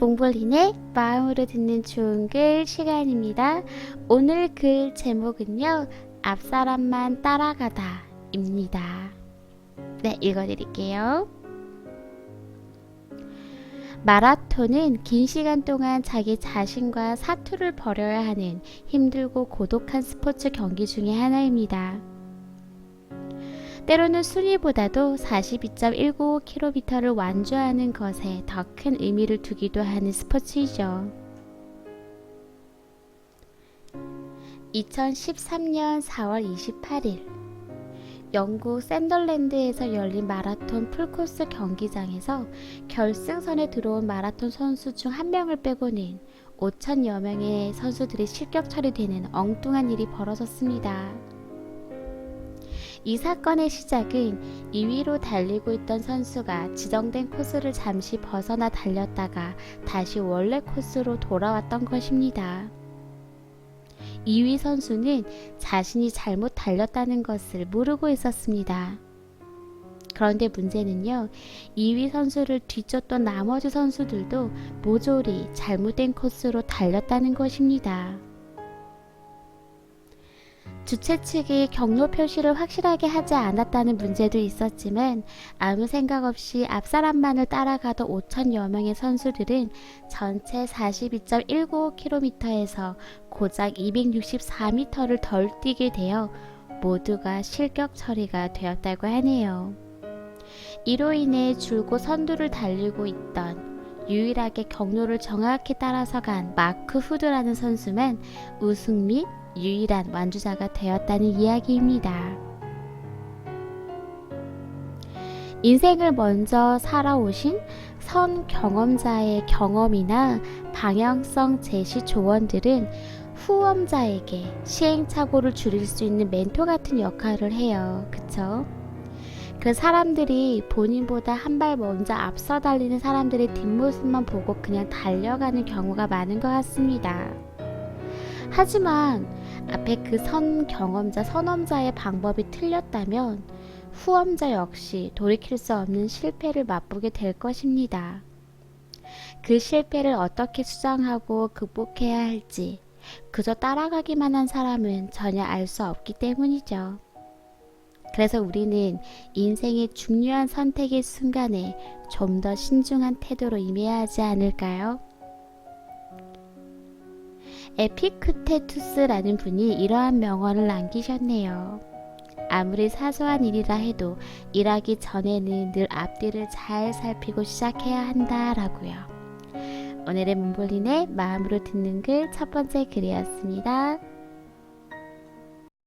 몽골린의 마음으로 듣는 좋은 글 시간입니다. 오늘 글 제목은요, 앞사람만 따라가다 입니다. 네, 읽어드릴게요. 마라톤은 긴 시간 동안 자기 자신과 사투를 벌여야 하는 힘들고 고독한 스포츠 경기 중의 하나입니다. 때로는 순위보다도 42.195km를 완주하는 것에 더 큰 의미를 두기도 하는 스포츠이죠. 2013년 4월 28일 영국 샌덜랜드에서 열린 마라톤 풀코스 경기장에서 결승선에 들어온 마라톤 선수 중 한 명을 빼고는 5천여 명의 선수들이 실격 처리되는 엉뚱한 일이 벌어졌습니다. 이 사건의 시작은 2위로 달리고 있던 선수가 지정된 코스를 잠시 벗어나 달렸다가 다시 원래 코스로 돌아왔던 것입니다. 2위 선수는 자신이 잘못 달렸다는 것을 모르고 있었습니다. 그런데 문제는요, 2위 선수를 뒤쫓던 나머지 선수들도 모조리 잘못된 코스로 달렸다는 것입니다. 주최 측이 경로 표시를 확실하게 하지 않았다는 문제도 있었지만 아무 생각 없이 앞사람만을 따라가던 5천여 명의 선수들은 전체 42.195km에서 고작 264m를 덜 뛰게 되어 모두가 실격 처리가 되었다고 하네요. 이로 인해 줄곧 선두를 달리고 있던 유일하게 경로를 정확히 따라서 간 마크 후드라는 선수만 우승 및 유일한 완주자가 되었다는 이야기입니다. 인생을 먼저 살아오신 선 경험자의 경험이나 방향성 제시 조언들은 후험자에게 시행착오를 줄일 수 있는 멘토 같은 역할을 해요. 그쵸? 그 사람들이 본인보다 한 발 먼저 앞서 달리는 사람들의 뒷모습만 보고 그냥 달려가는 경우가 많은 것 같습니다. 하지만 앞에 그 선 경험자, 선험자의 방법이 틀렸다면 후험자 역시 돌이킬 수 없는 실패를 맛보게 될 것입니다. 그 실패를 어떻게 수정하고 극복해야 할지 그저 따라가기만 한 사람은 전혀 알 수 없기 때문이죠. 그래서 우리는 인생의 중요한 선택의 순간에 좀 더 신중한 태도로 임해야 하지 않을까요? 에피크테투스라는 분이 이러한 명언을 남기셨네요. 아무리 사소한 일이라 해도 일하기 전에는 늘 앞뒤를 잘 살피고 시작해야 한다라고요. 오늘의 문볼린의 마음으로 듣는 글 첫 번째 글이었습니다.